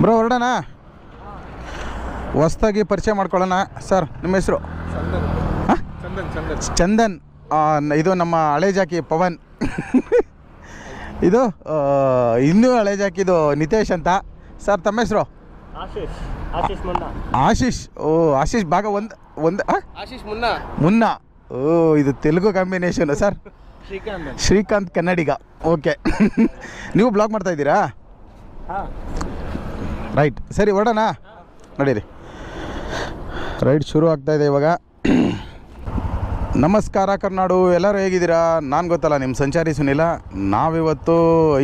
Bro ಹೊರಡೋಣ? ಹೊಸ್ದಾಗಿ ಪರಿಚಯ ಮಾಡ್ಕೊಳ್ಳೋಣ. ಸರ್ ನಿಮ್ಮ ಹೆಸರು? ಚಂದನ್ ಚಂದನ್. ಚಂದನ್ ಇದು ನಮ್ಮ ಹಳೆ ಜಾಕಿ ಪವನ್. ಇದು ಇನ್ನೂ ಹಳೆ ಜಾಕಿದು ನಿತೇಶ್ ಅಂತ. ಸರ್ ತಮ್ಮ ಹೆಸರು? ಆಶೀಶ್. ಓ ಆಶೀಶ್ ಭಾಗ ಒಂದು ಒಂದು ಮುನ್ನ. ಮುನ್ನ. ಓ ಇದು Telugu combination sir? Srikanth. Srikanth Kannadiga. Okay. ನೀವು ಬ್ಲಾಗ್ ಮಾಡ್ತಾ ಇದ್ದೀರಾ? ಹಾಂ. ರೈಟ್ ಸರಿ ಹೊಡೋಣ ನಡೀರಿ. ರೈಡ್ ಶುರು ಆಗ್ತಾ ಇದೆ ಇವಾಗ. ನಮಸ್ಕಾರ ಕರ್ನಾಡು. ಎಲ್ಲರೂ ಹೇಗಿದ್ದೀರಾ? ನಾನು ಗೊತ್ತಲ್ಲ ನಿಮ್ಮ ಸಂಚಾರಿ ಸುನಿಲ. ನಾವಿವತ್ತು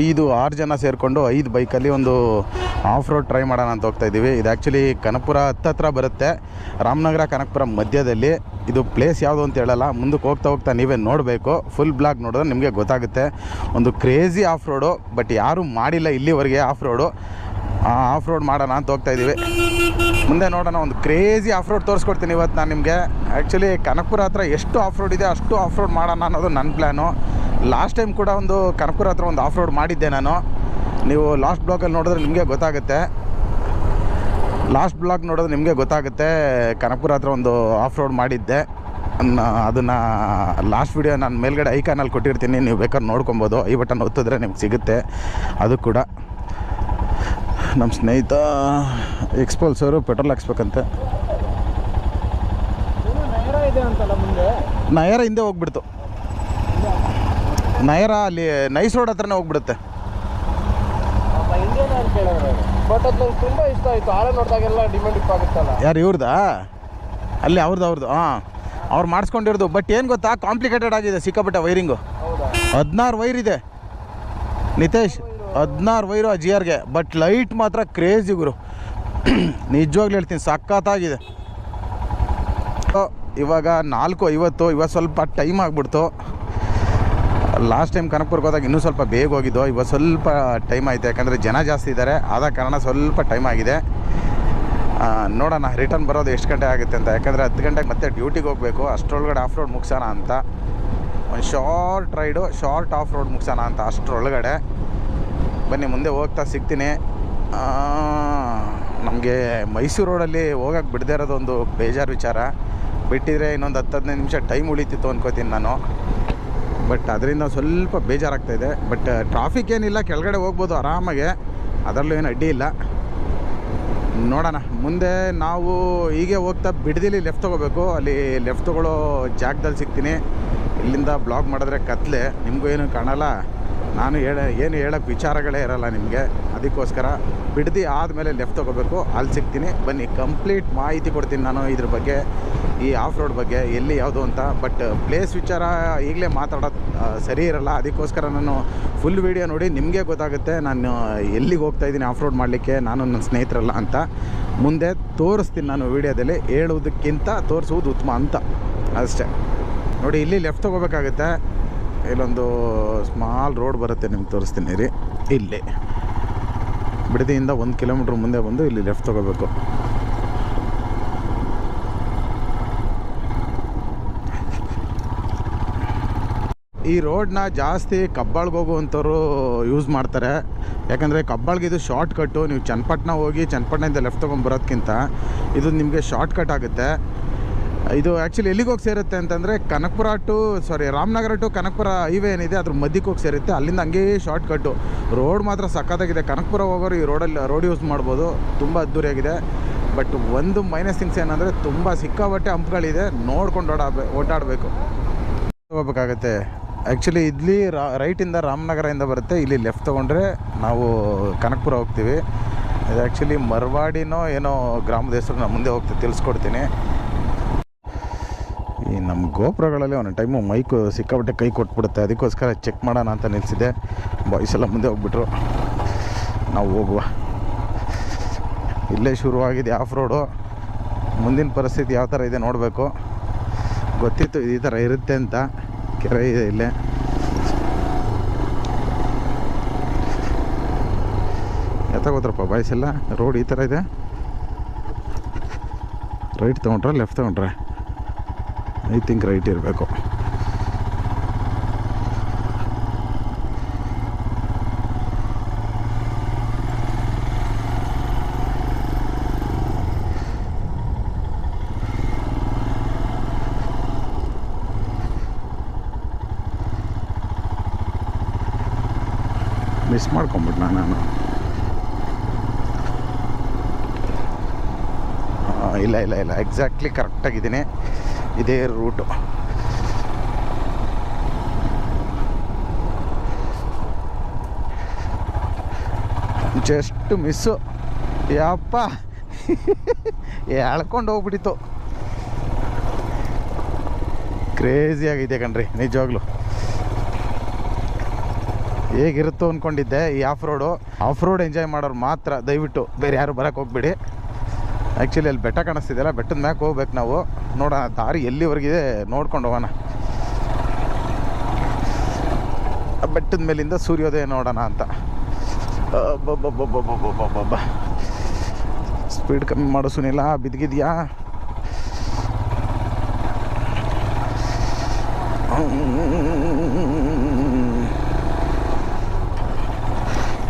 ಐದು, ಆರು ಜನ ಸೇರಿಕೊಂಡು ಐದು ಬೈಕಲ್ಲಿ ಒಂದು ಆಫ್ ರೋಡ್ ಟ್ರೈ ಮಾಡೋಣ ಅಂತ ಹೋಗ್ತಾ ಇದ್ದೀವಿ. ಇದು ಆ್ಯಕ್ಚುಲಿ ಕನಕಪುರ ಹತ್ತತ್ರ ಬರುತ್ತೆ. ರಾಮನಗರ, ಕನಕಪುರ ಮಧ್ಯದಲ್ಲಿ. ಇದು ಪ್ಲೇಸ್ ಯಾವುದು ಅಂತ ಹೇಳಲ್ಲ. ಮುಂದಕ್ಕೆ ಹೋಗ್ತಾ ಹೋಗ್ತಾ ನೀವೇ ನೋಡಬೇಕು. ಫುಲ್ ಬ್ಲಾಗ್ ನೋಡಿದ್ರೆ ನಿಮಗೆ ಗೊತ್ತಾಗುತ್ತೆ. ಒಂದು ಕ್ರೇಜಿ ಆಫ್ ರೋಡು ಬಟ್ ಯಾರೂ ಮಾಡಿಲ್ಲ ಇಲ್ಲಿವರೆಗೆ ಆಫ್ ರೋಡು ಆಫ್ ರೋಡ್ ಮಾಡೋಣ ಅಂತ ಹೋಗ್ತಾ ಇದ್ದೀವಿ ಮುಂದೆ ನೋಡೋಣ, ಒಂದು ಕ್ರೇಜಿ ಆಫ್ ರೋಡ್ ತೋರಿಸ್ಕೊಡ್ತೀನಿ ಇವತ್ತು ನಾನು ನಿಮಗೆ. ಆ್ಯಕ್ಚುಲಿ ಕನಕಪುರ ಹತ್ರ ಎಷ್ಟು ಆಫ್ ರೋಡ್ ಇದೆ ಅಷ್ಟು ಆಫ್ ರೋಡ್ ಮಾಡೋಣ ಅನ್ನೋದು ನನ್ನ ಪ್ಲ್ಯಾನು ಲಾಸ್ಟ್ ಟೈಮ್ ಕೂಡ ಒಂದು ಕನಕಪುರ ಹತ್ರ ಒಂದು ಆಫ್ ರೋಡ್ ಮಾಡಿದ್ದೆ ನಾನು. ನೀವು ಲಾಸ್ಟ್ ಬ್ಲಾಗಲ್ಲಿ ನೋಡಿದ್ರೆ ನಿಮಗೆ ಗೊತ್ತಾಗುತ್ತೆ. ಲಾಸ್ಟ್ ಬ್ಲಾಗ್ ನೋಡಿದ್ರೆ ನಿಮಗೆ ಗೊತ್ತಾಗುತ್ತೆ, ಕನಕಪುರ ಹತ್ರ ಒಂದು ಆಫ್ ರೋಡ್ ಮಾಡಿದ್ದೆ. ಅದನ್ನು ಲಾಸ್ಟ್ ವಿಡಿಯೋ ನಾನು ಮೇಲ್ಗಡೆ ಐಕಾನಲ್ಲಿ ಕೊಟ್ಟಿರ್ತೀನಿ. ನೀವು ಬೇಕಾದ್ರೆ ನೋಡ್ಕೊಬೋದು. ಐ ಬಟನ್ ಒತ್ತಿದ್ರೆ ನಿಮ್ಗೆ ಸಿಗುತ್ತೆ. ಅದು ಕೂಡ. ನಮ್ಮ ಸ್ನೇಹಿತ ಎಕ್ಸ್ಪಲ್ಸರು ಪೆಟ್ರೋಲ್ ಹಾಕ್ಸ್ಬೇಕಂತೆ. ನಯರ ಹಿಂದೆ ಹೋಗ್ಬಿಡ್ತು. ನಯರ ಅಲ್ಲಿ ನೈಸ್ ರೋಡ್ ಹತ್ರನೇ ಹೋಗ್ಬಿಡುತ್ತೆ. ಬಟ್ ಅದು ನಂಗೆ ತುಂಬ ಇಷ್ಟ ಆಯಿತು ಆಳೆ ನೋಡಿದಾಗೆಲ್ಲ ಡಿಮ್ಯಾಂಡ್ ಯಾರು ಇವ್ರದಾ? ಅಲ್ಲಿ ಅವ್ರದ್ದು ಅವ್ರದ್ದು ಹಾಂ. ಅವ್ರು ಮಾಡಿಸ್ಕೊಂಡಿರೋದು. ಬಟ್ ಏನು ಗೊತ್ತಾ? ಕಾಂಪ್ಲಿಕೇಟೆಡ್ ಆಗಿದೆ ಸಿಕ್ಕಾಪಟ್ಟೆ ವೈರಿಂಗು ಹೌದಾ ಹದಿನಾರು ವೈರ್ ಇದೆ. ನಿತೇಶ್ ಹದಿನಾರು ವೈರು ಆ ಜಿ ಆರ್ಗೆ ಬಟ್ ಲೈಟ್ ಮಾತ್ರ ಕ್ರೇಜಿ ಗುರು. ನಿಜವಾಗ್ಲೂ ಹೇಳ್ತೀನಿ, ಸಖತ್ತಾಗಿದೆ. ಇವಾಗ ನಾಲ್ಕು ಐವತ್ತು, ಇವಾಗ ಸ್ವಲ್ಪ ಟೈಮ್ ಆಗಿಬಿಡ್ತು. ಲಾಸ್ಟ್ ಟೈಮ್ ಕನಕಪುರಕ್ಕೆ ಹೋದಾಗ ಇನ್ನೂ ಸ್ವಲ್ಪ ಬೇಗ ಹೋಗಿದ್ದು. ಇವಾಗ ಸ್ವಲ್ಪ ಟೈಮ್ ಆಯಿತು, ಯಾಕಂದರೆ ಜನ ಜಾಸ್ತಿ ಇದ್ದಾರೆ. ಆದ ಕಾರಣ ಸ್ವಲ್ಪ ಟೈಮ್ ಆಗಿದೆ. ನೋಡೋಣ ರಿಟರ್ನ್ ಬರೋದು ಎಷ್ಟು ಗಂಟೆ ಆಗುತ್ತೆ ಅಂತ. ಯಾಕಂದರೆ ಹತ್ತು ಗಂಟೆಗೆ ಮತ್ತೆ ಡ್ಯೂಟಿಗೆ ಹೋಗಬೇಕು. ಅಷ್ಟರೊಳಗಡೆ ಆಫ್ ರೋಡ್ ಮುಗಿಸೋಣ ಅಂತ. ಒಂದು short ride short off road ಮುಗಿಸೋಣ ಅಂತ ಅಷ್ಟರೊಳಗಡೆ. ಬನ್ನಿ, ಮುಂದೆ ಹೋಗ್ತಾ ಸಿಗ್ತೀನಿ. ನಮಗೆ ಮೈಸೂರು ರೋಡಲ್ಲಿ ಹೋಗಕ್ಕೆ ಬಿಡದೇ ಇರೋದೊಂದು ಬೇಜಾರು ವಿಚಾರ. ಬಿಟ್ಟಿದ್ರೆ ಇನ್ನೊಂದು ಹತ್ತು ಹದಿನೈದು ನಿಮಿಷ ಟೈಮ್ ಉಳಿತಿತ್ತು ಅನ್ಕೋತೀನಿ ನಾನು. ಬಟ್ ಅದರಿಂದ ಸ್ವಲ್ಪ ಬೇಜಾರಾಗ್ತಾಯಿದೆ ಬಟ್ ಟ್ರಾಫಿಕ್ ಏನಿಲ್ಲ, ಕೆಳಗಡೆ ಹೋಗ್ಬೋದು ಆರಾಮಾಗೆ. ಅದರಲ್ಲೂ ಏನು ಅಡ್ಡಿ ಇಲ್ಲ. ನೋಡೋಣ. ಮುಂದೆ ನಾವು ಹೀಗೆ ಹೋಗ್ತಾ ಬಿಡದಿಲಿ ಲೆಫ್ಟ್ ತೊಗೋಬೇಕು. ಅಲ್ಲಿ ಲೆಫ್ಟ್ ತೊಗೊಳ್ಳೋ ಜಾಗದಲ್ಲಿ ಸಿಗ್ತೀನಿ. ಇಲ್ಲಿಂದ ಬ್ಲಾಗ್ ಮಾಡಿದ್ರೆ ಕತ್ಲೆ. ನಿಮಗೂ ಏನು ಕಾಣಲ್ಲ. ನಾನು ಹೇಳ ಏನು ಹೇಳೋಕ್ಕೆ ವಿಚಾರಗಳೇ ಇರಲ್ಲ ನಿಮಗೆ. ಅದಕ್ಕೋಸ್ಕರ ಬಿಡದಿ ಆದಮೇಲೆ ಲೆಫ್ಟ್ ತೊಗೋಬೇಕು. ಅಲ್ಲಿ ಸಿಗ್ತೀನಿ. ಬನ್ನಿ ಕಂಪ್ಲೀಟ್ ಮಾಹಿತಿ ಕೊಡ್ತೀನಿ ನಾನು ಇದ್ರ ಬಗ್ಗೆ. ಈ ಆಫ್ ರೋಡ್ ಬಗ್ಗೆ, ಎಲ್ಲಿ ಯಾವುದು ಅಂತ. ಬಟ್ ಪ್ಲೇಸ್ ವಿಚಾರ ಈಗಲೇ ಮಾತಾಡೋದು ಸರಿ ಇರಲ್ಲ. ಅದಕ್ಕೋಸ್ಕರ ನಾನು ಫುಲ್ ವೀಡಿಯೋ ನೋಡಿ ನಿಮಗೆ ಗೊತ್ತಾಗುತ್ತೆ. ನಾನು ಎಲ್ಲಿಗೆ ಹೋಗ್ತಾ ಇದ್ದೀನಿ ಆಫ್ ರೋಡ್ ಮಾಡಲಿಕ್ಕೆ. ನಾನು ನನ್ನ ಸ್ನೇಹಿತರಲ್ಲ ಅಂತ. ಮುಂದೆ ತೋರಿಸ್ತೀನಿ ನಾನು ವೀಡಿಯೋದಲ್ಲಿ. ಹೇಳುವುದಕ್ಕಿಂತ ತೋರಿಸುವುದು ಉತ್ತಮ ಅಂತ. ಅಷ್ಟೇ. ನೋಡಿ, ಇಲ್ಲಿ ಲೆಫ್ಟ್ ತೊಗೋಬೇಕಾಗುತ್ತೆ. ಇಲ್ಲೊಂದು ಸ್ಮಾಲ್ ರೋಡ್ ಬರುತ್ತೆ, ನಿಮ್ಗೆ ತೋರಿಸ್ತೀನಿ. ರೀ ಇಲ್ಲಿ. ಬಿಡದಿಯಿಂದ ಒಂದು ಕಿಲೋಮೀಟ್ರ್ ಮುಂದೆ ಬಂದು ಇಲ್ಲಿ ಲೆಫ್ಟ್ ತೊಗೋಬೇಕು. ಈ ರೋಡ್ನ ಜಾಸ್ತಿ ಕಬ್ಬಾಳ್ಗೆ ಹೋಗುವಂಥವ್ರು ಯೂಸ್ ಮಾಡ್ತಾರೆ. ಯಾಕಂದರೆ ಕಬ್ಬಾಳ್ಗೆ ಇದು ಶಾರ್ಟ್ ಕಟ್ಟು ನೀವು ಚನ್ನಪಟ್ಟಣ ಹೋಗಿ ಚನ್ನಪಟ್ಟಣದಿಂದ ಲೆಫ್ಟ್ ತೊಗೊಂಡು ಬರೋದಕ್ಕಿಂತ ಇದು ನಿಮಗೆ ಶಾರ್ಟ್ ಕಟ್ ಆಗುತ್ತೆ. ಇದು ಆ್ಯಕ್ಚುಲಿ ಎಲ್ಲಿಗೆ ಹೋಗಿ ಸೇರುತ್ತೆ ಅಂತಂದರೆ Kanakapura to sorry Ramanagara to Kanakapura highway ಏನಿದೆ, ಅದ್ರ ಮಧ್ಯಕ್ಕೆ ಹೋಗಿ ಸೇರುತ್ತೆ. ಅಲ್ಲಿಂದ ಹಂಗೇ ಶಾರ್ಟ್ ಕಟ್ಟು ರೋಡ್ ಮಾತ್ರ ಸಖತ್ತಾಗಿದೆ. ಕನಕಪುರ ಹೋಗೋರು ಈ ರೋಡಲ್ಲಿ ರೋಡ್ ಯೂಸ್ ಮಾಡ್ಬೋದು. ತುಂಬ ಅದ್ದೂರಿಯಾಗಿದೆ ಬಟ್ ಒಂದು ಮೈನಸ್ ಥಿಂಗ್ಸ್ ಏನಂದರೆ ತುಂಬ ಸಿಕ್ಕಾಬಟ್ಟೆ ಹಂಪ್ಗಳಿದೆ. ನೋಡ್ಕೊಂಡು ಓಡಾಡ್ಬೇ ಓಡಾಡಬೇಕು. ಹೋಗ್ಬೇಕಾಗತ್ತೆ. ಆ್ಯಕ್ಚುಲಿ ಇಲ್ಲಿ ರಾ ರೈಟಿಂದ ರಾಮನಗರದಿಂದ ಬರುತ್ತೆ. ಇಲ್ಲಿ ಲೆಫ್ಟ್ ತೊಗೊಂಡ್ರೆ ನಾವು ಕನಕಪುರ ಹೋಗ್ತೀವಿ. ಇದು ಆ್ಯಕ್ಚುಲಿ ಮರವಾಡಿನೋ ಏನೋ ಗ್ರಾಮದ ಹೆಸರು ನಾನು ಮುಂದೆ ಹೋಗ್ತೀವಿ ತಿಳಿಸ್ಕೊಡ್ತೀನಿ. ಈ ನಮ್ಮ ಗೋಪುರಗಳಲ್ಲಿ ಒಂದು ಟೈಮು ಮೈಕು ಸಿಕ್ಕಾಬಿಟ್ಟೆ ಕೈ ಕೊಟ್ಬಿಡುತ್ತೆ. ಅದಕ್ಕೋಸ್ಕರ ಚೆಕ್ ಮಾಡೋಣ ಅಂತ ನಿಲ್ಲಿಸಿದೆ ಬಾಯ್ಸ್ ಎಲ್ಲ ಮುಂದೆ ಹೋಗ್ಬಿಟ್ರು. ನಾವು ಹೋಗುವ. ಇಲ್ಲೇ ಶುರುವಾಗಿದೆ ಆಫ್ ರೋಡು ಮುಂದಿನ ಪರಿಸ್ಥಿತಿ ಯಾವ ಥರ ಇದೆ ನೋಡಬೇಕು. ಗೊತ್ತಿತ್ತು ಈ ಥರ ಇರುತ್ತೆ ಅಂತ. ಕೆರೆ ಇದೆ ಇಲ್ಲೇ. ಎತ್ತಾಗೋದ್ರಪ್ಪ ಬಾಯ್ಸ್ ಎಲ್ಲ? ರೋಡ್ ಈ ಥರ ಇದೆ? ರೈಟ್ ತೊಗೊಂಡ್ರೆ ಲೆಫ್ಟ್ ತೊಗೊಂಡ್ರೆ? ಐ ಥಿಂಕ್ ರೈಟ್ ಇರಬೇಕು. ಮಿಸ್ ಮಾಡ್ಕೊಂಬಿಟ್ನ ನಾನು? ಇಲ್ಲ ಇಲ್ಲ ಇಲ್ಲ. ಎಕ್ಸಾಕ್ಟ್ಲಿ ಕರೆಕ್ಟಾಗಿದ್ದೀನಿ ಇದೇ ರೂಟು ಜಸ್ಟ್ ಮಿಸ್ಸು ಯಪ್ಪ. ಎಳ್ಕೊಂಡು ಹೋಗ್ಬಿಟ್ಟಿತ್ತು. ಕ್ರೇಜಿ ಆಗಿದೆ ಕಣ್ರಿ, ನಿಜವಾಗ್ಲೂ. ಹೇಗಿರುತ್ತೋ ಅಂದ್ಕೊಂಡಿದ್ದೆ ಈ off road off road enjoy ಮಾಡೋರು ಮಾತ್ರ. ದಯವಿಟ್ಟು ಬೇರೆ ಯಾರು ಬರೋಕ್ಕೆ ಹೋಗ್ಬೇಡಿ. ಆ್ಯಕ್ಚುಲಿ ಅಲ್ಲಿ ಬೆಟ್ಟ ಕಾಣಿಸ್ತಿದೆಯಲ್ಲ ಬೆಟ್ಟದ ಮ್ಯಾಕೆ ಹೋಗ್ಬೇಕು ನಾವು ನೋಡೋಣ ದಾರಿ ಎಲ್ಲಿವರೆಗಿದೆ ನೋಡ್ಕೊಂಡು ಹೋಗೋಣ ಬೆಟ್ಟದ ಮೇಲಿಂದ ಸೂರ್ಯೋದಯ ನೋಡೋಣ ಅಂತ. ಸ್ಪೀಡ್ ಕಮ್ಮಿ ಮಾಡೋ ಸುನಿಲ್ಲ ಬಿದ್ದಿದ್ಯಾ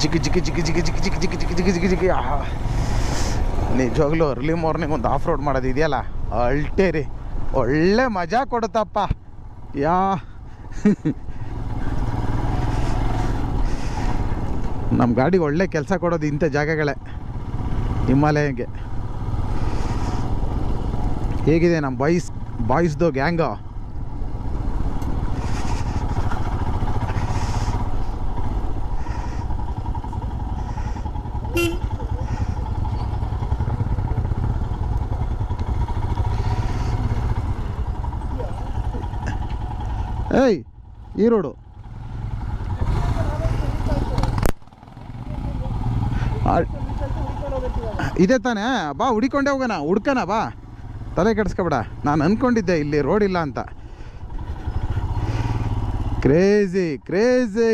ಜಿಗಿ ಜಿಗಿ ಜಿಗಿ ಜಿಗಿ ಜಿಗಿ ಜಿಗಿ ಜಿಗಿ ಜಿಗಿ ಜಿಗಿ ಜಿಗಿ ಜಿಗಿ ನಿಜವಾಗ್ಲೂ ಅರ್ಲಿ ಮಾರ್ನಿಂಗ್ ಒಂದು ಆಫ್ ರೋಡ್ ಮಾಡೋದು ಇದೆಯಲ್ಲ? ಅಲ್ಟೇ ರೀ. ಒಳ್ಳೆ ಮಜಾ ಕೊಡುತ್ತಪ್ಪ. ಯಾ. ನಮ್ಮ ಗಾಡಿಗೆ ಒಳ್ಳೆ ಕೆಲಸ ಕೊಡೋದು ಇಂಥ ಜಾಗಗಳೇ. ಹಿಮಾಲಯಂಗೆ ಹೇಗಿದೆ ನಮ್ಮ ಬಾಯ್ಸ್ ಬಾಯ್ಸ್ದು ಗ್ಯಾಂಗು ಏಯ್, ಈ ರೋಡು ಇದೆ ತಾನೇ? ಬಾ, ಹುಡಿಕೊಂಡೆ ಹೋಗೋಣ, ಹುಡ್ಕೋಣ, ಬಾ. ತಲೆ ಕೆಡಿಸ್ಕೊಬೇಡ. ನಾನು ಅಂದ್ಕೊಂಡಿದ್ದೆ ಇಲ್ಲಿ ರೋಡ್ ಇಲ್ಲ ಅಂತ. ಕ್ರೇಜಿ ಕ್ರೇಜಿ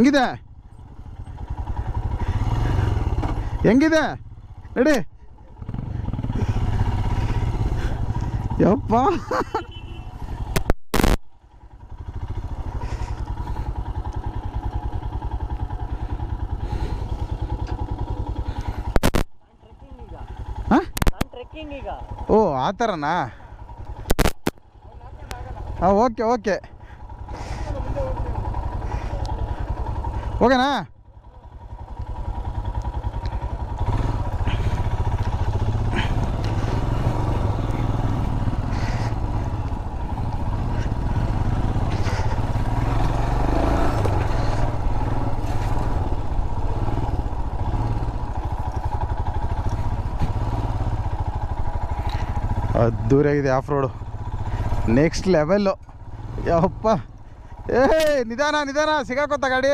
ಹೆಂಗಿದೆ? ಹೆಂಗಿದೆ? ನಡಿ. ಯಪ್ಪ. ಓ ಆ ಥರನಾ ಹಾಂ ಓಕೆ ಓಕೆ. ಹೋಗೋಣ? ಅದ್ದೂರಿಯಾಗಿದೆ ಆಫ್ ರೋಡು. ನೆಕ್ಸ್ಟ್ ಲೆವೆಲ್ಲು ಯಪ್ಪ. ಏ ನಿಧಾನ ನಿಧಾನ. ಸಿಗಾಕೋತ ಗಾಡಿ.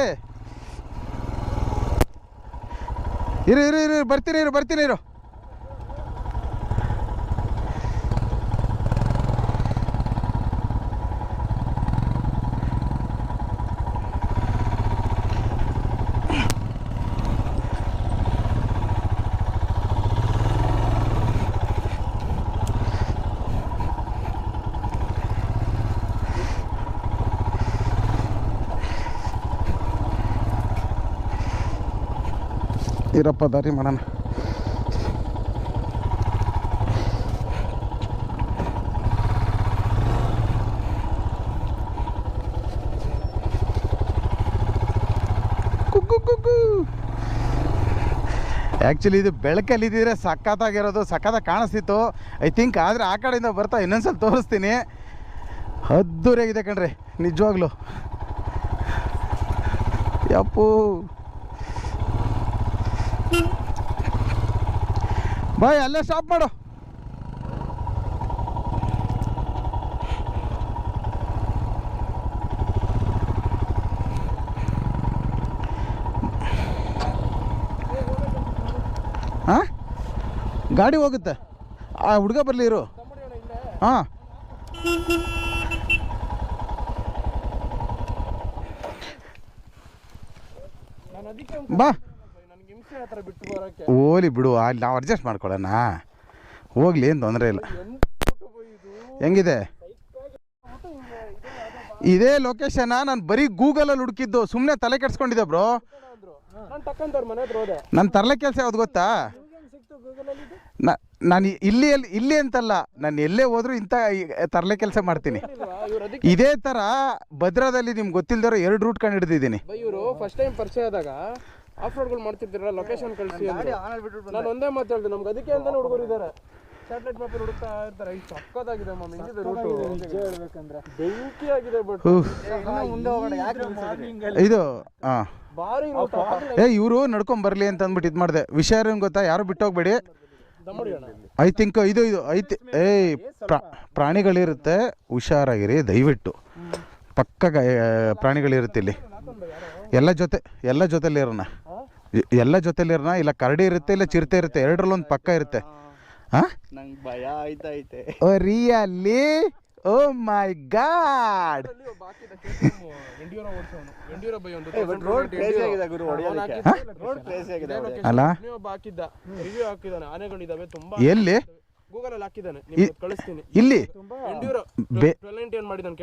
ಇರು ಇರು ಇರು ಬರ್ತೀನಿ ಇರು ಬರ್ತೀನಿ ಇರು. ಇರಪ್ಪ ದಾರಿ ಮಾಡೋಣ. ಆ್ಯಕ್ಚುಲಿ ಇದು ಬೆಳಕಲ್ಲಿ ಇದ್ದಿದ್ರೆ ಸಖತ್ತಾಗಿರೋದು, ಸಖತ್ತಾಗಿ ಕಾಣಿಸ್ತಿತ್ತು. ಐ ಥಿಂಕ್ ಆದರೆ ಆ ಕಡೆಯಿಂದ ಬರ್ತಾ ಇನ್ನೊಂದ್ಸಲ ತೋರಿಸ್ತೀನಿ. ಅದ್ದೂರಿಯಾಗಿದೆ ಕಣ್ರಿ, ನಿಜವಾಗ್ಲೂ. ಯಪ್ಪು. ಬಾಯ್ ಅಲ್ಲೇ ಸ್ಟಾಪ್ ಮಾಡು. ಹಾಂ ಗಾಡಿ ಹೋಗುತ್ತೆ. ಆ ಹುಡುಗ ಬರಲಿ ಇರು. ಹಾಂ ಬಾ ನನಗೆ ಹಿಂಸೆ ಹತ್ರ ಬಿಟ್ಟು ಬರೋಕ್ಕೆ ಓಲಿ ಬಿಡು ಅಲ್ಲಿ ನಾವು ಅಡ್ಜಸ್ಟ್ ಮಾಡ್ಕೊಳ್ಳೋಣ. ಹೋಗ್ಲಿ ಏನು ತೊಂದರೆ ಇಲ್ಲ. ಹೆಂಗಿದೆ? ಇದೇ ಲೊಕೇಶನ ನಾನು ಬರೀ ಗೂಗಲಲ್ಲಿ ಹುಡುಕಿದ್ದು. ಸುಮ್ಮನೆ ತಲೆ ಕೆಡ್ಸ್ಕೊಂಡಿದ್ದೆ ಬ್ರೋ. ನನ್ನ ತರಲೆ ಕೆಲಸ ಯಾವ್ದು ಗೊತ್ತಾ? ನಾನು ಇಲ್ಲಿ ಎಲ್ಲಿ ಇಲ್ಲಿ ಅಂತಲ್ಲ. ನಾನು ಎಲ್ಲೇ ಹೋದರೂ ಇಂಥ ತರಲೆ ಕೆಲಸ ಮಾಡ್ತೀನಿ. ಇದೇ ಥರ ಭದ್ರಾದಲ್ಲಿ ನಿಮ್ಗೆ ಗೊತ್ತಿಲ್ದಿರೋ ಎರಡು ರೂಟ್ ಕಂಡು ಹಿಡಿದಿದ್ದೀನಿ. ಆಫ್ ರೋಡ್ಗಳು ಮಾಡ್ತಿರ್ತೀರಲ್ಲ ಲೊಕೇಶನ್ ಕಳಿಸಿ ನಾನು ಒಂದೇ ಮಾತು ಹೇಳ್ತೀನಿ ನಮ್ಗೆ ಅದಕ್ಕೆ ಅಂತ ಹುಡುಗರು ಇದ್ದಾರೆ ಸ್ಯಾಟಲೈಟ್ ಮ್ಯಾಪ್ ಹುಡುಕ್ತಾ ಇರ್ತಾರೆ. ಇಷ್ಟು ಸಕ್ಕತ್ತಾಗಿದೆ ಮ್ಯಾಮ್ ಹೆಂಗಿದೆ ರೂಟು ಬೆಂಕಿ ಆಗಿದೆ ಬಟ್ ಇದು ಹಾಂ ಬಾರಿ ಏ ಇವರು ನಡ್ಕೊಂಡ್ ಬರ್ಲಿ ಅಂತ ಅಂದ್ಬಿಟ್ಟು ಇದು ಮಾಡಿದೆ. ವಿಷಯ ಏನು ಗೊತ್ತಾ? ಯಾರು ಬಿಟ್ಟೋಗ್ಬೇಡಿ ಐ ಥಿಂಕ್ ಇದು ಇದು ಐತಿ ಏಯ್ ಪ್ರಾ ಪ್ರಾಣಿಗಳಿರುತ್ತೆ. ಹುಷಾರಾಗಿರಿ ದಯವಿಟ್ಟು. ಪಕ್ಕ ಗ- ಪ್ರಾಣಿಗಳಿರುತ್ತೆ ಇಲ್ಲಿ. ಎಲ್ಲ ಜೊತೆ ಎಲ್ಲ ಜೊತೆಲಿ ಇರೋಣ. ಎಲ್ಲ ಜೊತೆಲಿ ಇರೋಣ ಇಲ್ಲ ಕರಡಿ ಇರುತ್ತೆ ಇಲ್ಲ ಚಿರತೆ ಇರುತ್ತೆ? ಎರಡರಲ್ಲೊಂದು ಪಕ್ಕ ಇರುತ್ತೆ. ಹಾಂ ನಂಗೆ ಭಯ ಆಯ್ತೈತೆ ಓ ರಿಯಲಿ ಓ ಮೈ ಗಾಡ್ ಅಲ್ಲಿ ಒಬ್ಬ ಹಾಕಿದ ಎಂಡಿಯೂರ ಓಡಿಸೋನು ಎಂಡಿಯೂರ ಬೈ ಒಂದು ರೋಡ್ ಕ್ರೇಜಿ ಆಗಿದೆ ಗುರು ಹೊಡೆಯೋದಕ್ಕೆ ರೋಡ್ ಕ್ರೇಜಿ ಆಗಿದೆ ಅಲ್ಲ? ಒಬ್ಬ ಹಾಕಿದ್ದ. ರಿವ್ಯೂ ಹಾಕಿದ್ದಾನೆ. ಆನೆಗಳಿದಾವೆ ತುಂಬಾ ಎಲ್ಲಿ? ಗೂಗಲ್ ಅಲ್ಲಿ ಹಾಕಿದ್ದಾನೆ. ನಿಮ್ಗೆ ಕಳಿಸ್ತೀನಿ. ಇಲ್ಲಿ?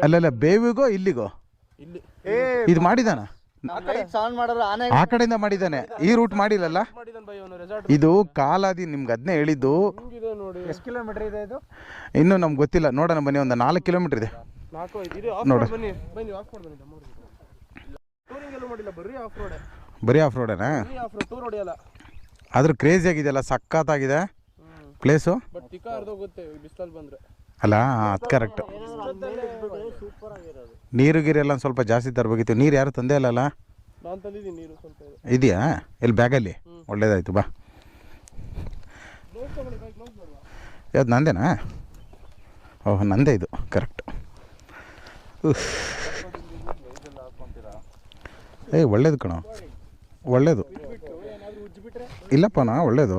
ಅಲ್ಲ ಬೇವಿಗೋ ಇಲ್ಲಿಗೋ? ಇಲ್ಲಿ. ಇದು ಮಾಡಿದಾನ ಆ ಕಡೆಯಿಂದ ಮಾಡಿದ್ದಾನೆ. ಈ ರೂಟ್ ಮಾಡಿಲ್ಲಲ್ಲ? ಇದು ಕಾಲಾದಿ ನಿಮ್ಗೆ ಅದನ್ನೇ ಹೇಳಿದ್ದು. ಎಷ್ಟು ಕಿಲೋಮೀಟರ್ ಇದೆ ಇದು? ಇನ್ನು ನಮ್ಗೆ ಗೊತ್ತಿಲ್ಲ. ನೋಡೋಣ ಬನ್ನಿ ಒಂದು ನಾಲ್ಕು ಕಿಲೋಮೀಟರ್ ಇದೆ. ನೋಡ ಇದು ಆಫ್ ರೋಡ್ ಬನ್ನಿ. ಬನ್ನಿ ಆಫ್ ರೋಡ್ ಬನ್ನಿ. ಟೂರಿಂಗ್ ಎಲ್ಲೂ ಮಾಡಿಲ್ಲ ಬರ್ರಿ ಆಫ್ ರೋಡ್ ಬರೀ ಆಫ್ ರೋಡೇನಾ ಆಫ್ ರೋಡ್ ಟೂರ್ ಹೊಡೆಯಲ್ಲ. ಆದ್ರೂ ಕ್ರೇಜಿ ಆಗಿದೆಯಲ್ಲ ಸಖತ್ತಾಗಿದೆ. ಪ್ಲೇಸು ಬಂದ್ರೆ. ಅಲ್ಲ ಅದು ಕರೆಕ್ಟ್ ನೀರು ಗಿರಿ ಎಲ್ಲ ಸ್ವಲ್ಪ ಜಾಸ್ತಿ ತರಬೇಕಿತ್ತು. ನೀರು ಯಾರು ತಂದೆ ಅಲ್ಲಲ್ಲ? ಇದೆಯಾ? ಇಲ್ಲಿ ಬ್ಯಾಗಲ್ಲಿ? ಒಳ್ಳೇದಾಯ್ತು ಬಾ. ಯಾವ್ದು ನಂದೇನಾ? ಓಹ್ ನಂದೇ ಇದು. ಕರೆಕ್ಟ್ ಏ ಒಳ್ಳೇದು ಕಣೋ. ಒಳ್ಳೇದು. ಇಲ್ಲಪ್ಪನಾ ಒಳ್ಳೇದು?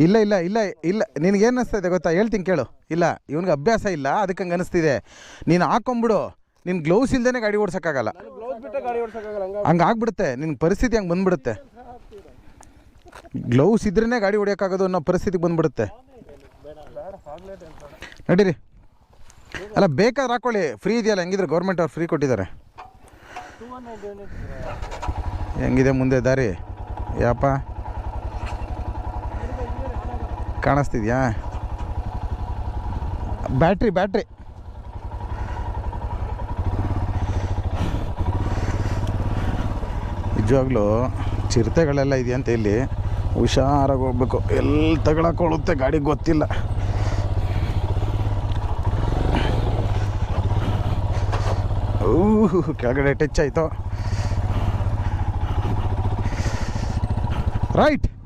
ಇಲ್ಲ ಇಲ್ಲ ಇಲ್ಲ ಇಲ್ಲ. ನಿನಗೇನು ಅನಿಸ್ತಿದೆ ಗೊತ್ತಾ? ಹೇಳ್ತೀನಿ ಕೇಳು. ಇಲ್ಲ ಇವನಿಗೆ ಅಭ್ಯಾಸ ಇಲ್ಲ ಅದಕ್ಕೆ ಹಂಗೆ ಅನಿಸ್ತಿದೆ. ನೀನು ಹಾಕೊಂಬಿಡು. ನಿನ್ನ ಗ್ಲೌಸ್ ಇಲ್ದೇ ಗಾಡಿ ಓಡ್ಸೋಕ್ಕಾಗಲ್ಲ. ಹಂಗೆ ಆಗ್ಬಿಡುತ್ತೆ. ನಿನ್ನ ಪರಿಸ್ಥಿತಿ ಹಂಗೆ ಬಂದ್ಬಿಡುತ್ತೆ. ಗ್ಲೌಸ್ ಇದ್ರೇ ಗಾಡಿ ಹೊಡಿಯೋಕ್ಕಾಗೋದು ಅನ್ನೋ ಪರಿಸ್ಥಿತಿಗೆ ಬಂದ್ಬಿಡುತ್ತೆ. ನಡೀರಿ. ಅಲ್ಲ ಬೇಕಾದ್ರೆ ಹಾಕೊಳ್ಳಿ. ಫ್ರೀ ಇದೆಯಲ್ಲ ಹೆಂಗಿದ್ರೆ ಗೌರ್ಮೆಂಟ್ ಅವ್ರು ಫ್ರೀ ಕೊಟ್ಟಿದ್ದಾರೆ. ಹೆಂಗಿದೆ ಮುಂದೆ ದಾರಿ? ಯಾಪ? ಕಾಣಿಸ್ತಿದ್ಯಾ? Battery battery. ನಿಜವಾಗ್ಲೂ ಚಿರತೆಗಳೆಲ್ಲ ಇದೆಯಂತ ಇಲ್ಲಿ. ಹುಷಾರಾಗಿ ಹೋಗ್ಬೇಕು. ಎಲ್ಲಿ ತಗೊಳಕೊಳ್ಳುತ್ತೆ ಗಾಡಿ ಗೊತ್ತಿಲ್ಲ. ಊಹ್, ಕೆಳಗಡೆ ಟಚ್ ಆಯಿತು. ರೈಟ್.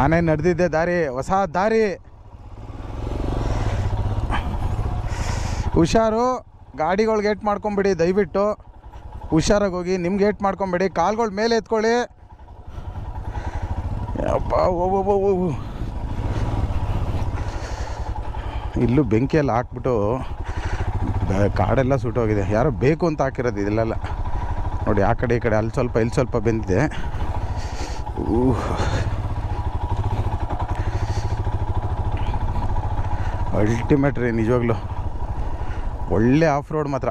ಆನೆ ನಡೆದಿದ್ದೆ ದಾರಿ, ಹೊಸ ದಾರಿ. ಹುಷಾರು, ಗಾಡಿಗಳು ಗೇಟ್ ಮಾಡ್ಕೊಂಬಿಡಿ, ದಯವಿಟ್ಟು. ಹುಷಾರಾಗಿ ಹೋಗಿ, ನಿಮ್ಗೆ ಏಟ್ ಮಾಡ್ಕೊಂಬಿಡಿ, ಕಾಲ್ಗಳು ಮೇಲೆ ಎತ್ಕೊಳ್ಳಿ. ಅಪ್ಪ. ಇಲ್ಲೂ ಬೆಂಕಿಯಲ್ಲಿ ಹಾಕ್ಬಿಟ್ಟು ಕಾಡೆಲ್ಲ ಸುಟ್ಟೋಗಿದೆ. ಯಾರೋ ಬೇಕು ಅಂತ ಹಾಕಿರೋದು ಇದೆಲ್ಲ ನೋಡಿ, ಆ ಕಡೆ, ಈ ಕಡೆ, ಅಲ್ಲಿ ಸ್ವಲ್ಪ, ಇಲ್ಲಿ ಸ್ವಲ್ಪ ಬೆಂದಿದೆ. ಊಹ್. ಅಲ್ಟಿಮೇಟ್ ರೀ, ನಿಜವಾಗ್ಲೂ. ಒಳ್ಳೆ ಆಫ್ ರೋಡ್ ಮಾತ್ರ.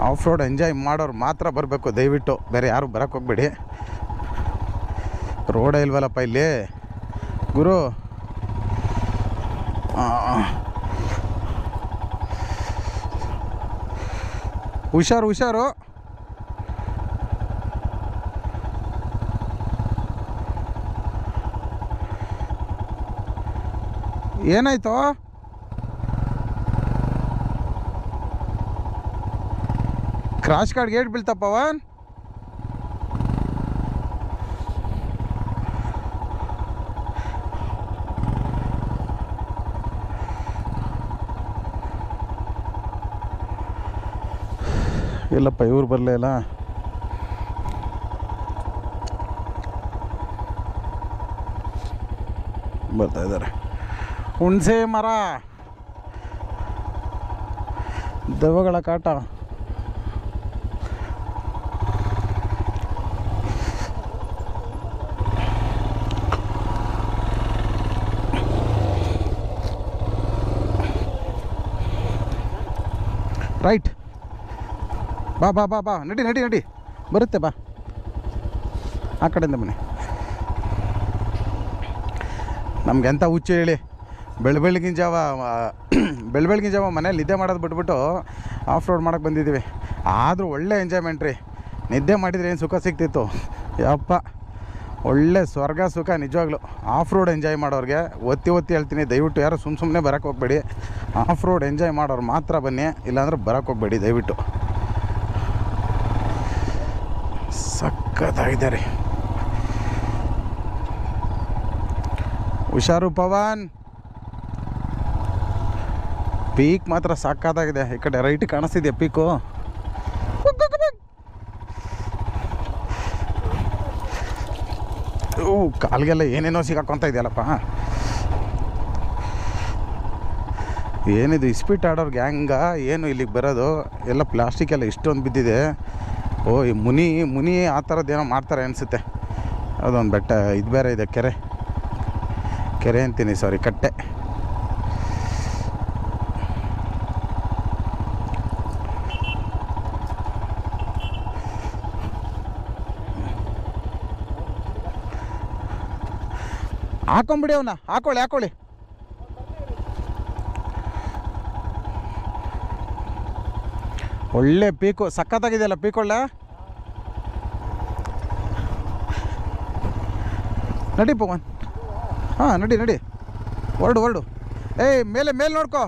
ಆಫ್ ರೋಡ್ ಎಂಜಾಯ್ ಮಾಡೋರು ಮಾತ್ರ ಬರಬೇಕು, ದಯವಿಟ್ಟು. ಬೇರೆ ಯಾರು ಬರೋಕ್ಕೆ ಹೋಗ್ಬೇಡಿ. ರೋಡೇ ಇಲ್ವಲ್ಲಪ್ಪ ಇಲ್ಲಿ. ಗುರು. ಹುಷಾರು ಹುಷಾರು. ಏನಾಯ್ತು? ಕ್ರಾಶ್ ಕಾರ್ಡ್ ಗೇಟ್ ಬೀಳ್ತಾ ಪವನ್ ಇಲ್ಲಪ್ಪ ಇವ್ರು ಬರಲೇ ಇಲ್ಲ. ಬರ್ತಾ ಇದ್ದಾರೆ. ಹುಣಸೆ ಮರ. ದೆವ್ವಗಳ ಕಾಟ. ರೈಟ್. ಬಾ ಬಾ ಬಾ ಬಾ. ನಡಿ ನಡಿ ನಡಿ. ಬರುತ್ತೆ, ಬಾ. ಆ ಕಡೆಯಿಂದ ಮನೆ ನಮ್ಗೆ ಎಂಥ ಹುಚ್ಚು ಹೇಳಿ. ಬೆಳ ಬೆಳಗಿನ ಜಾವ ಬೆಳ್ ಬೆಳಗಿನ ಜಾವ ಮನೇಲಿ ನಿದ್ದೆ ಮಾಡೋದು ಬಿಟ್ಬಿಟ್ಟು ಆಫ್ ರೋಡ್ ಮಾಡೋಕ್ಕೆ ಬಂದಿದ್ದೀವಿ. ಆದರೂ ಒಳ್ಳೆ ಎಂಜಾಯ್ಮೆಂಟ್ ರೀ. ನಿದ್ದೆ ಮಾಡಿದರೆ ಏನು ಸುಖ ಸಿಗ್ತಿತ್ತು? ಯಪ್ಪ, ಒಳ್ಳೆ ಸ್ವರ್ಗ ಸುಖ ನಿಜವಾಗ್ಲೂ. ಆಫ್ ರೋಡ್ ಎಂಜಾಯ್ ಮಾಡೋರಿಗೆ, ಒತ್ತಿ ಒತ್ತಿ ಹೇಳ್ತೀನಿ, ದಯವಿಟ್ಟು ಯಾರು ಸುಮ್ಮ ಸುಮ್ಮನೆ ಬರೋಕ್ಕೆ ಹೋಗ್ಬೇಡಿ. ಆಫ್ ರೋಡ್ ಎಂಜಾಯ್ ಮಾಡೋರು ಮಾತ್ರ ಬನ್ನಿ, ಇಲ್ಲಾಂದ್ರೆ ಬರೋಕ್ಕೆ ಹೋಗ್ಬೇಡಿ, ದಯವಿಟ್ಟು. ಸಖತ್ತಾಗಿದೆ ರೀ ಹುಷಾರು ಪವನ್. ಪೀಕ್ ಮಾತ್ರ ಸಾಕಾದಾಗಿದೆ. ಈ ಕಡೆ ರೈಟ್ ಕಾಣಿಸ್ತಿದೆ ಪೀಕು. ಓ, ಕಾಲಿಗೆಲ್ಲ ಏನೇನೋ ಸಿಗಾಕೊಂತ ಇದೆಯಲ್ಲಪ್ಪ. ಏನಿದು ಇಸ್ಪೀಟ್ ಆಡೋರು ಗ್ಯಾಂಗ, ಏನು ಇಲ್ಲಿಗೆ ಬರೋದು? ಎಲ್ಲ ಪ್ಲಾಸ್ಟಿಕ್ ಎಲ್ಲ ಇಷ್ಟೊಂದು ಬಿದ್ದಿದೆ. ಓ, ಈ ಮುನಿ ಮುನಿ ಆ ಥರದ್ದೇನೋ ಮಾಡ್ತಾರೆ ಅನಿಸುತ್ತೆ. ಅದೊಂದು ಬೆಟ್ಟ, ಇದು ಬೇರೆ ಇದೆ, ಕೆರೆ. ಕೆರೆ ಅಂತೀನಿ ಸಾರಿ ಕಟ್ಟೆ. ಹಾಕೊಂಬಿಡಿ ಅವನ್ನ ಹಾಕೊಳ್ಳಿ ಹಾಕೊಳ್ಳಿ. ಒಳ್ಳೆ ಪೀಕು, ಸಖತ್ತಾಗಿದೆಯಲ್ಲ ಪೀಕೊಳ್ಳ? ನಡಿ ಪವನ್. ಹಾಂ, ನಡಿ ನಡಿ. ಹೊರಡು ಹೊರಡು. ಏಯ್, ಮೇಲೆ ಮೇಲೆ ನೋಡ್ಕೋ.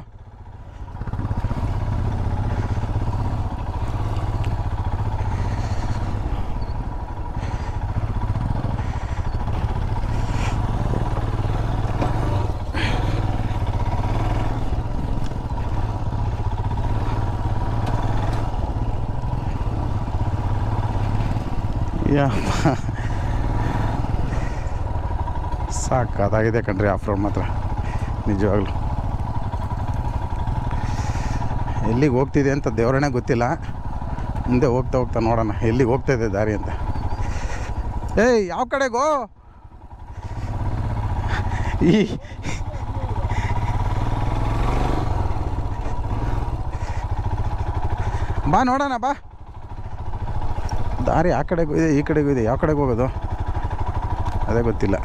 ಯಪ್ಪ ಸಾಕಾಗಿದೆ ಕಣ್ರಿ ಆಫ್ ರೋಡ್ ಮಾತ್ರ ನಿಜವಾಗ್ಲು. ಎಲ್ಲಿಗೆ ಹೋಗ್ತಿದೆ ಅಂತ ದೇವರೇ ಗೊತ್ತಿಲ್ಲ. ಮುಂದೆ ಹೋಗ್ತಾ ಹೋಗ್ತಾ ನೋಡೋಣ. ಎಲ್ಲಿಗೆ ಹೋಗ್ತಾ ಇದೆ ದಾರಿ ಅಂತ. ಏಯ್, ಯಾವ ಕಡೆಗೋ ಈ ಬಾ ನೋಡೋಣ, ಬಾ. ದಾರಿ ಆ ಕಡೆಗೂ ಇದೆ ಈ ಕಡೆಗೂ ಇದೆ ಯಾವ ಕಡೆಗೆ ಹೋಗೋದು? ಅದೇ ಗೊತ್ತಿಲ್ಲ.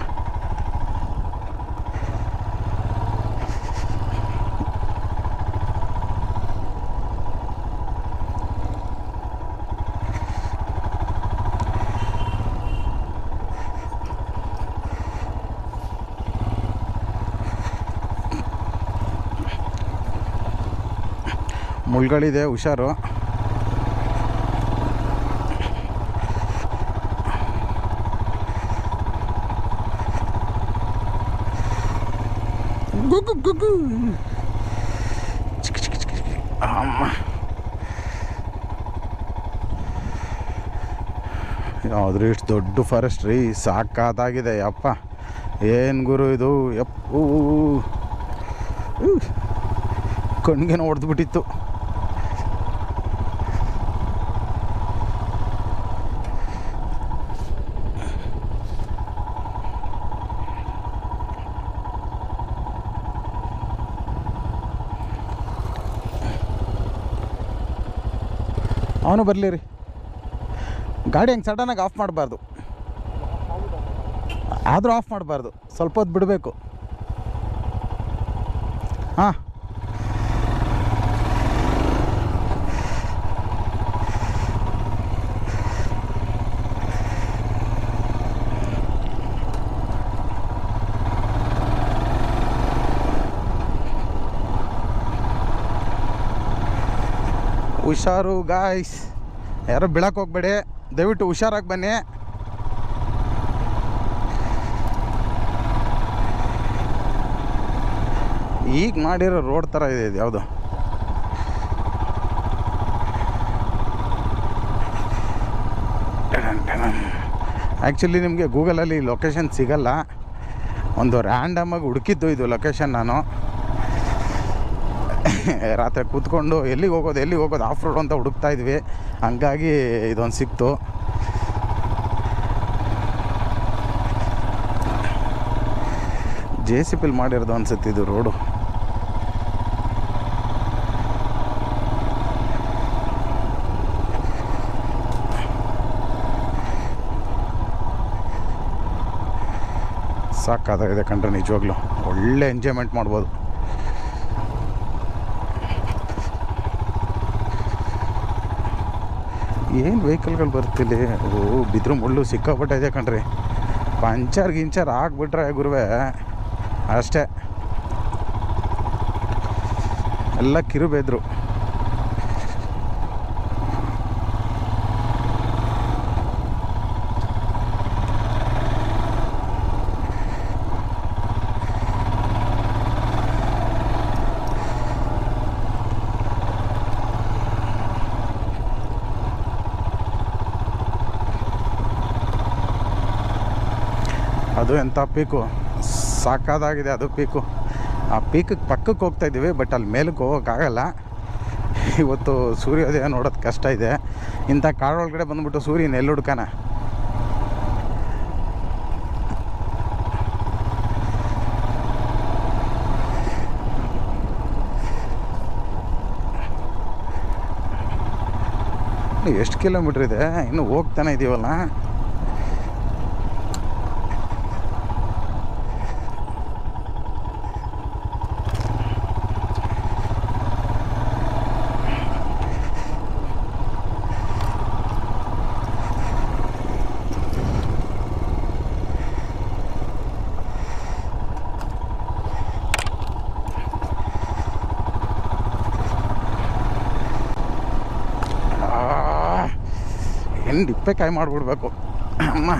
ಮುಳ್ಗಳಿದೆ ಹುಷಾರು. ಅಮ್ಮ ಯಾವ್ದ್ರಿ ಇಷ್ಟು ದೊಡ್ಡ ಫಾರೆಸ್ಟ್ ರೀ ಸಾಕಾದಾಗಿದೆ ಯಪ್ಪ. ಏನು ಗುರು ಇದು? ಯಪ್ಪು. ಕಣ್ಗೆನ ಹೊಡೆದು ಅವನು ಬರಲಿ ರೀ. ಗಾಡಿ ಹೆಂಗೆ ಸಡನ್ನಾಗಿ ಆಫ್ ಮಾಡಬಾರ್ದು. ಆದರೂ ಆಫ್ ಮಾಡಬಾರ್ದು. ಸ್ವಲ್ಪ ಹೊತ್ತು ಬಿಡಬೇಕು. ಹಾಂ. ಹುಷಾರು ಗಾಯ್ಸ್ ಯಾರು ಬೀಳಕ್ಕೆ ಹೋಗ್ಬೇಡಿ. ದಯವಿಟ್ಟು ಹುಷಾರಾಗಿ ಬನ್ನಿ. ಈಗ ಮಾಡಿರೋ ರೋಡ್ ಥರ ಇದೆ ಇದು, ಯಾವುದು? ಆ್ಯಕ್ಚುಲಿ ನಿಮಗೆ ಗೂಗಲಲ್ಲಿ ಲೊಕೇಶನ್ ಸಿಗಲ್ಲ. ಒಂದು ರ್ಯಾಂಡಮಾಗಿ ಹುಡುಕಿದ್ದು ಇದು ಲೊಕೇಶನ್ ನಾನು. ರಾತ್ರಿ ಕೂತ್ಕೊಂಡು ಎಲ್ಲಿಗೆ ಹೋಗೋದು ಎಲ್ಲಿಗೆ ಹೋಗೋದು ಆಫ್ ರೋಡ್ ಅಂತ ಹುಡುಕ್ತಾ ಇದ್ವಿ. ಹಂಗಾಗಿ ಇದೊಂದು ಸಿಕ್ತು. ಜೆ ಸಿ ಪಿಲ್ ಮಾಡಿರೋದು ಅನ್ಸುತ್ತೆ ಇದು ರೋಡು ಸಾಕಾದಾಗಿದೆ ಕಂಡ್ರೆ ನಿಜವಾಗ್ಲೂ. ಒಳ್ಳೆ ಎಂಜಾಯ್ಮೆಂಟ್ ಮಾಡ್ಬೋದು. ಏನು ವೆಹಿಕಲ್ಗಳು ಬರ್ತಿಲ್ಲಿ ಓ, ಬಿದ್ರು ಮುಳ್ಳು ಸಿಕ್ಕಾಪಟ್ಟೆ ಇದೆ ಕಣ್ರಿ. ಪಂಚರ್ ಗಿಂಚರ್ ಹಾಕ್ಬಿಟ್ರೆ ಗುರುವೆ. ಅಷ್ಟೇ. ಎಲ್ಲ ಕಿರುಬೇದ್ರು. ಅದು ಎಂಥ ಪೀಕು? ಸಾಕಾದಾಗಿದೆ ಅದು ಪೀಕು. ಆ ಪೀಕಿಗೆ ಪಕ್ಕಕ್ಕೆ ಹೋಗ್ತಾ ಇದ್ದೀವಿ ಬಟ್ ಅಲ್ಲಿ ಮೇಲಕ್ಕೆ ಹೋಗೋಕ್ಕಾಗಲ್ಲ. ಇವತ್ತು ಸೂರ್ಯೋದಯ ನೋಡೋದು ಕಷ್ಟ ಇದೆ. ಇಂಥ ಕಾಡೊಳಗಡೆ ಬಂದ್ಬಿಟ್ಟು ಸೂರ್ಯನ ಎಲ್ಲಿ ಹುಡ್ಕಾನ ಎಷ್ಟು ಕಿಲೋಮೀಟ್ರ್ ಇದೆ? ಇನ್ನೂ ಹೋಗ್ತಾನೆ ಇದೀವಲ್ಲ? ಡಿಪ್ಪೆ ಕಾಯಿ ಮಾಡಿಬಿಡ್ಬೇಕು? ಅಮ್ಮ.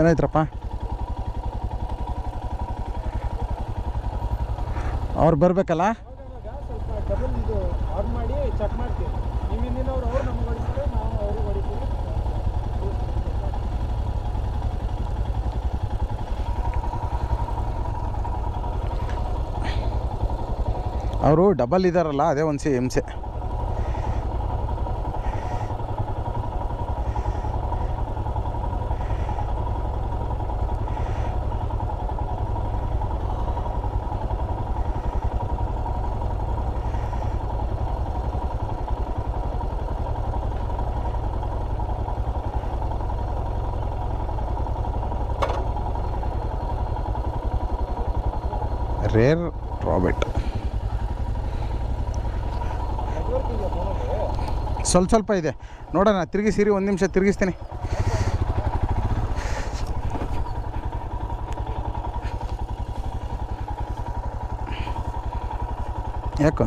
ಏನಾಯ್ತ್ರಪ್ಪ? ಅವ್ರು ಬರಬೇಕಲ್ಲ? ಚೆಕ್ ಮಾಡ್ತೀವಿ ನಿಮ್ಮ ಹಿಂದಿನವ್ರು ಅವ್ರು ನಮ್ಗೆ ಹೊಡಿತಾರೆ ನಾವು ಅವ್ರಿಗೆ ಹೊಡಿತೀವಿ ಅವರು ಡಬಲ್ ಇದ್ದಾರಲ್ಲ ಅದೇ ಒಂದು ಸಿ ಹಿಂಸೆ. ರೇರ್ ಸ್ವಲ್ಪ ಸ್ವಲ್ಪ ಇದೆ. ನೋಡೋಣ ತಿರುಗಿಸಿರಿ ಒಂದು ನಿಮಿಷ ತಿರುಗಿಸ್ತೀನಿ. ಯಾಕೆ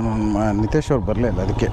ನಿತೇಶ್ ಅವ್ರು ಬರಲೇ ಇಲ್ಲ ಅದಕ್ಕೆ.